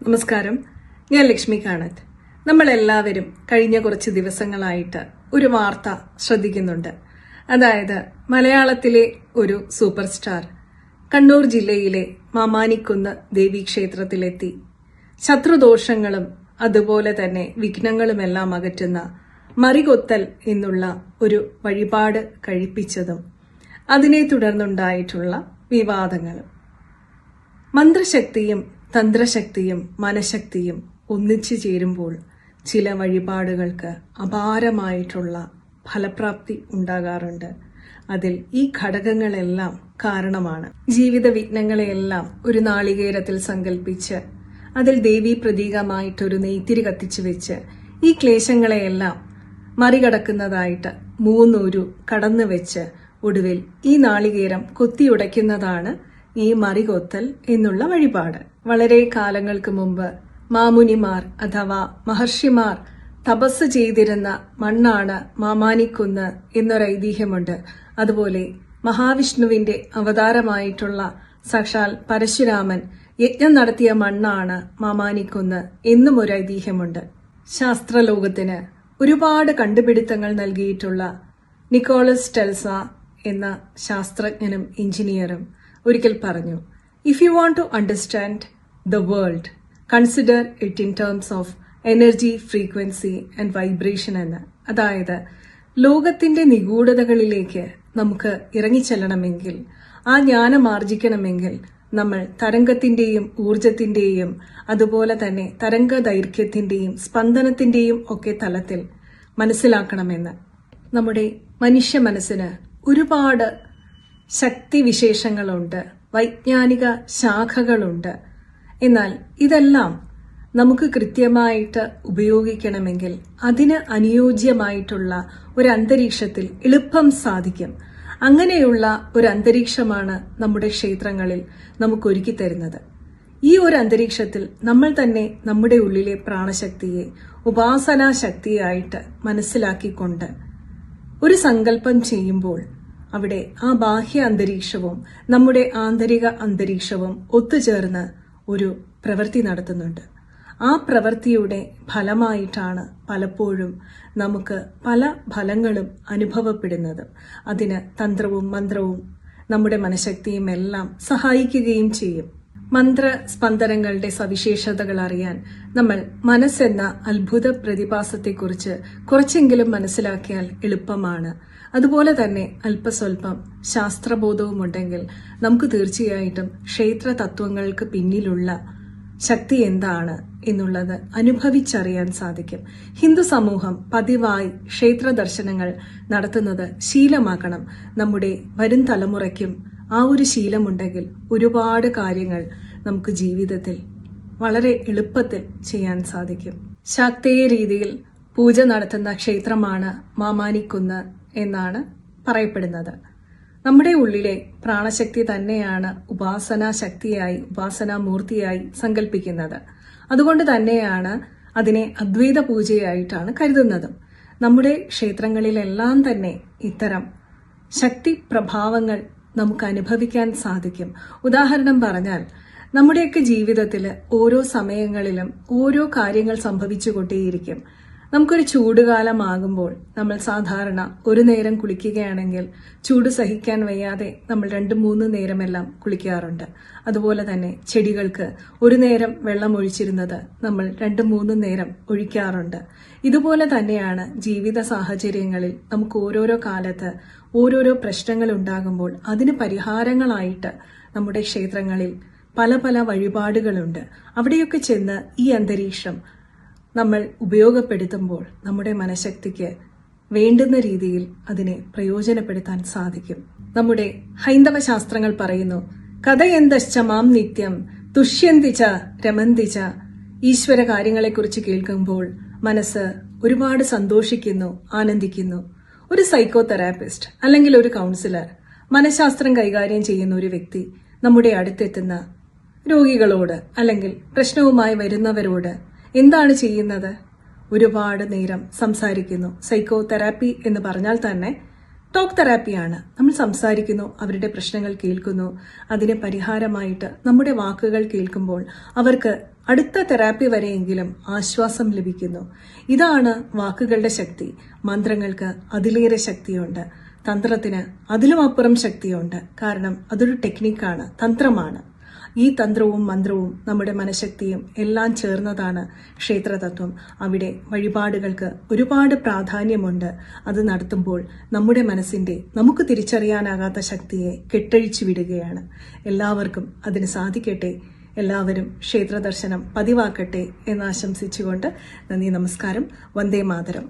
നമസ്കാരം. ഞാൻ ലക്ഷ്മി കാണത്ത്. നമ്മൾ എല്ലാവരും കഴിഞ്ഞ കുറച്ച് ദിവസങ്ങളായിട്ട് ഒരു വാർത്ത ശ്രദ്ധിക്കുന്നുണ്ട്. അതായത് മലയാളത്തിലെ ഒരു സൂപ്പർ സ്റ്റാർ കണ്ണൂർ ജില്ലയിലെ മാമാനിക്കുന്ന് ദേവീക്ഷേത്രത്തിലെത്തി. ശത്രുദോഷങ്ങളും അതുപോലെ തന്നെ വിഘ്നങ്ങളുമെല്ലാം അകറ്റുന്ന മറികൊത്തൽ എന്നുള്ള ഒരു വഴിപാട് കഴിപ്പിച്ചതും അതിനെ തുടർന്നുണ്ടായിട്ടുള്ള വിവാദങ്ങളും. മന്ത്രശക്തിയും തന്ത്രശക്തിയും മനഃശക്തിയും ഒന്നിച്ചു ചേരുമ്പോൾ ചില വഴിപാടുകൾക്ക് അപാരമായിട്ടുള്ള ഫലപ്രാപ്തി ഉണ്ടാകാറുണ്ട്. അതിൽ ഈ ഘടകങ്ങളെല്ലാം കാരണമാണ്. ജീവിത വിഘ്നങ്ങളെയെല്ലാം ഒരു നാളികേരത്തിൽ സങ്കല്പിച്ച് അതിൽ ദേവി പ്രതീകമായിട്ടൊരു നെയ്ത്തിരി കത്തിച്ചു വെച്ച് ഈ ക്ലേശങ്ങളെയെല്ലാം മറികടക്കുന്നതായിട്ട് മൂന്നൂരു കടന്നു വെച്ച് ഒടുവിൽ ഈ നാളികേരം കൊത്തിയുടയ്ക്കുന്നതാണ് ഈ മറികൊത്തൽ എന്നുള്ള വഴിപാട്. വളരെ കാലങ്ങൾക്ക് മുമ്പ് മാമുനിമാർ അഥവാ മഹർഷിമാർ തപസ് ചെയ്തിരുന്ന മണ്ണാണ് മാമാനിക്കുന്ന് എന്നൊരു ഐതിഹ്യമുണ്ട്. അതുപോലെ മഹാവിഷ്ണുവിന്റെ അവതാരമായിട്ടുള്ള സാക്ഷാൽ പരശുരാമൻ യജ്ഞം നടത്തിയ മണ്ണാണ് മാമാനിക്കുന്ന് എന്നും ഒരു ഐതിഹ്യമുണ്ട്. ശാസ്ത്രലോകത്തിന് ഒരുപാട് കണ്ടുപിടുത്തങ്ങൾ നൽകിയിട്ടുള്ള നിക്കോളസ് ടെൽസ എന്ന ശാസ്ത്രജ്ഞനും എഞ്ചിനീയറും ഒരിക്കൽ പറഞ്ഞു if you want to understand the world consider it in terms of energy frequency and vibration എന്ന്. അതായത് ലോകത്തിന്റെ നിഗൂഢതകളിലേക്ക് നമുക്ക് ഇറങ്ങിച്ചെല്ലണമെങ്കിൽ ആ ജ്ഞാനം ആർജിക്കണമെങ്കിൽ നമ്മൾ തരംഗത്തിന്റെയും ഊർജത്തിന്റെയും അതുപോലെ തന്നെ തരംഗ ദൈർഘ്യത്തിന്റെയും സ്പന്ദനത്തിന്റെയും ഒക്കെ തലത്തിൽ മനസ്സിലാക്കണമെന്ന്. നമ്മുടെ മനുഷ്യ മനസ്സിന് ഒരുപാട് ശക്തിവിശേഷങ്ങളുണ്ട് വൈജ്ഞാനിക ശാഖകളുണ്ട്. എന്നാൽ ഇതെല്ലാം നമുക്ക് കൃത്യമായിട്ട് ഉപയോഗിക്കണമെങ്കിൽ അതിന് അനുയോജ്യമായിട്ടുള്ള ഒരു അന്തരീക്ഷത്തിൽ എളുപ്പം സാധിക്കും. അങ്ങനെയുള്ള ഒരു അന്തരീക്ഷമാണ് നമ്മുടെ ക്ഷേത്രങ്ങളിൽ നമുക്ക് ഒരുക്കി തരുന്നത്. ഈ ഒരു അന്തരീക്ഷത്തിൽ നമ്മൾ തന്നെ നമ്മുടെ ഉള്ളിലെ പ്രാണശക്തിയെ ഉപാസനാ ശക്തിയായിട്ട് മനസ്സിലാക്കിക്കൊണ്ട് ഒരു സങ്കല്പം ചെയ്യുമ്പോൾ അവിടെ ആ ബാഹ്യ അന്തരീക്ഷവും നമ്മുടെ ആന്തരിക അന്തരീക്ഷവും ഒത്തുചേർന്ന് ഒരു പ്രവൃത്തി നടത്തുന്നുണ്ട്. ആ പ്രവൃത്തിയുടെ ഫലമായിട്ടാണ് പലപ്പോഴും നമുക്ക് പല ഫലങ്ങളും അനുഭവപ്പെടുന്നത്. അതിന് തന്ത്രവും മന്ത്രവും നമ്മുടെ മനഃശക്തിയും എല്ലാം സഹായിക്കുകയും ചെയ്യും. മന്ത്ര സ്പന്ദനങ്ങളുടെ സവിശേഷതകൾ അറിയാൻ നമ്മൾ മനസ്സെന്ന അത്ഭുത പ്രതിഭാസത്തെക്കുറിച്ച് കുറച്ചെങ്കിലും മനസ്സിലാക്കിയാൽ എളുപ്പമാണ്. അതുപോലെ തന്നെ അല്പസ്വല്പം ശാസ്ത്രബോധവുമുണ്ടെങ്കിൽ നമുക്ക് തീർച്ചയായിട്ടും ക്ഷേത്ര തത്വങ്ങൾക്ക് പിന്നിലുള്ള ശക്തി എന്താണ് എന്നുള്ളത് അനുഭവിച്ചറിയാൻ സാധിക്കും. ഹിന്ദു സമൂഹം പതിവായി ക്ഷേത്ര ദർശനങ്ങൾ നടത്തുന്നത് ശീലമാക്കണം. നമ്മുടെ വരും തലമുറയ്ക്കും ആ ഒരു ശീലമുണ്ടെങ്കിൽ ഒരുപാട് കാര്യങ്ങൾ നമുക്ക് ജീവിതത്തിൽ വളരെ എളുപ്പത്തിൽ ചെയ്യാൻ സാധിക്കും. ശാക്തീയ രീതിയിൽ പൂജ നടത്തുന്ന ക്ഷേത്രമാണ് മാമാനിക്കുന്ന് എന്നാണ് പറയപ്പെടുന്നത്. നമ്മുടെ ഉള്ളിലെ പ്രാണശക്തി തന്നെയാണ് ഉപാസനാ ശക്തിയായി ഉപാസനാ മൂർത്തിയായി സങ്കല്പിക്കുന്നത് അതുകൊണ്ട് തന്നെയാണ് അതിനെ അദ്വൈത പൂജയായിട്ടാണ് കരുതുന്നതും. നമ്മുടെ ക്ഷേത്രങ്ങളിലെല്ലാം തന്നെ ഇത്തരം ശക്തി പ്രഭാവങ്ങൾ നമുക്ക് അനുഭവിക്കാൻ സാധിക്കും. ഉദാഹരണം പറഞ്ഞാൽ നമ്മുടെയൊക്കെ ജീവിതത്തിൽ ഓരോ സമയങ്ങളിലും ഓരോ കാര്യങ്ങൾ സംഭവിച്ചുകൊണ്ടേയിരിക്കും. നമുക്കൊരു ചൂടുകാലമാകുമ്പോൾ നമ്മൾ സാധാരണ ഒരു നേരം കുളിക്കുകയാണെങ്കിൽ ചൂട് സഹിക്കാൻ വയ്യാതെ നമ്മൾ രണ്ട് മൂന്ന് നേരമെല്ലാം കുളിക്കാറുണ്ട്. അതുപോലെ തന്നെ ചെടികൾക്ക് ഒരു നേരം വെള്ളം ഒഴിച്ചിരുന്നത് നമ്മൾ രണ്ട് മൂന്ന് നേരം ഒഴിക്കാറുണ്ട്. ഇതുപോലെ തന്നെയാണ് ജീവിത സാഹചര്യങ്ങളിൽ നമുക്ക് ഓരോരോ കാലത്ത് ഓരോരോ പ്രശ്നങ്ങൾ ഉണ്ടാകുമ്പോൾ അതിന് പരിഹാരങ്ങളായിട്ട് നമ്മുടെ ക്ഷേത്രങ്ങളിൽ പല പല വഴിപാടുകളുണ്ട്. അവിടെയൊക്കെ ചെന്ന് ഈ അന്തരീക്ഷം നമ്മൾ ഉപയോഗപ്പെടുത്തുമ്പോൾ നമ്മുടെ മനഃശക്തിക്ക് വേണ്ടുന്ന രീതിയിൽ അതിനെ പ്രയോജനപ്പെടുത്താൻ സാധിക്കും. നമ്മുടെ ഹൈന്ദവ ശാസ്ത്രങ്ങൾ പറയുന്നു കഥയെന്തശ്ച മാം നിത്യം തുഷ്യന്തിച്ച രമന്തിച്ച ഈശ്വര കാര്യങ്ങളെക്കുറിച്ച് കേൾക്കുമ്പോൾ മനസ്സ് ഒരുപാട് സന്തോഷിക്കുന്നു ആനന്ദിക്കുന്നു. ഒരു സൈക്കോ തെറാപ്പിസ്റ്റ് അല്ലെങ്കിൽ ഒരു കൗൺസിലർ മനഃശാസ്ത്രം കൈകാര്യം ചെയ്യുന്ന ഒരു വ്യക്തി നമ്മുടെ അടുത്തെത്തുന്ന രോഗികളോട് അല്ലെങ്കിൽ പ്രശ്നവുമായി വരുന്നവരോട് എന്താണ് ചെയ്യുന്നത്? ഒരുപാട് നേരം സംസാരിക്കുന്നു. സൈക്കോ തെറാപ്പി എന്ന് പറഞ്ഞാൽ തന്നെ ടോക്ക് തെറാപ്പിയാണ് നമ്മൾ സംസാരിക്കുന്നു അവരുടെ പ്രശ്നങ്ങൾ കേൾക്കുന്നു അതിന് പരിഹാരമായിട്ട് നമ്മുടെ വാക്കുകൾ കേൾക്കുമ്പോൾ അവർക്ക് അടുത്ത തെറാപ്പി വരെയെങ്കിലും ആശ്വാസം ലഭിക്കുന്നു. ഇതാണ് വാക്കുകളുടെ ശക്തി. മന്ത്രങ്ങൾക്ക് അതിലേറെ ശക്തിയുണ്ട്. തന്ത്രത്തിന് അതിലും അപ്പുറം ശക്തിയുണ്ട്. കാരണം അതൊരു ടെക്നിക്കാണ് തന്ത്രമാണ്. ഈ തന്ത്രവും മന്ത്രവും നമ്മുടെ മനഃശക്തിയും എല്ലാം ചേർന്നതാണ് ക്ഷേത്രതത്വം. അവിടെ വഴിപാടുകൾക്ക് ഒരുപാട് പ്രാധാന്യമുണ്ട്. അത് നടത്തുമ്പോൾ നമ്മുടെ മനസ്സിന്റെ നമുക്ക് തിരിച്ചറിയാനാകാത്ത ശക്തിയെ കെട്ടഴിച്ചു വിടുകയാണ്. എല്ലാവർക്കും അതിന് സാധിക്കട്ടെ. എല്ലാവരും ക്ഷേത്രദർശനം പതിവാക്കട്ടെ എന്ന് ആശംസിച്ചുകൊണ്ട് നന്ദി നമസ്കാരം. വന്ദേ മാതരം.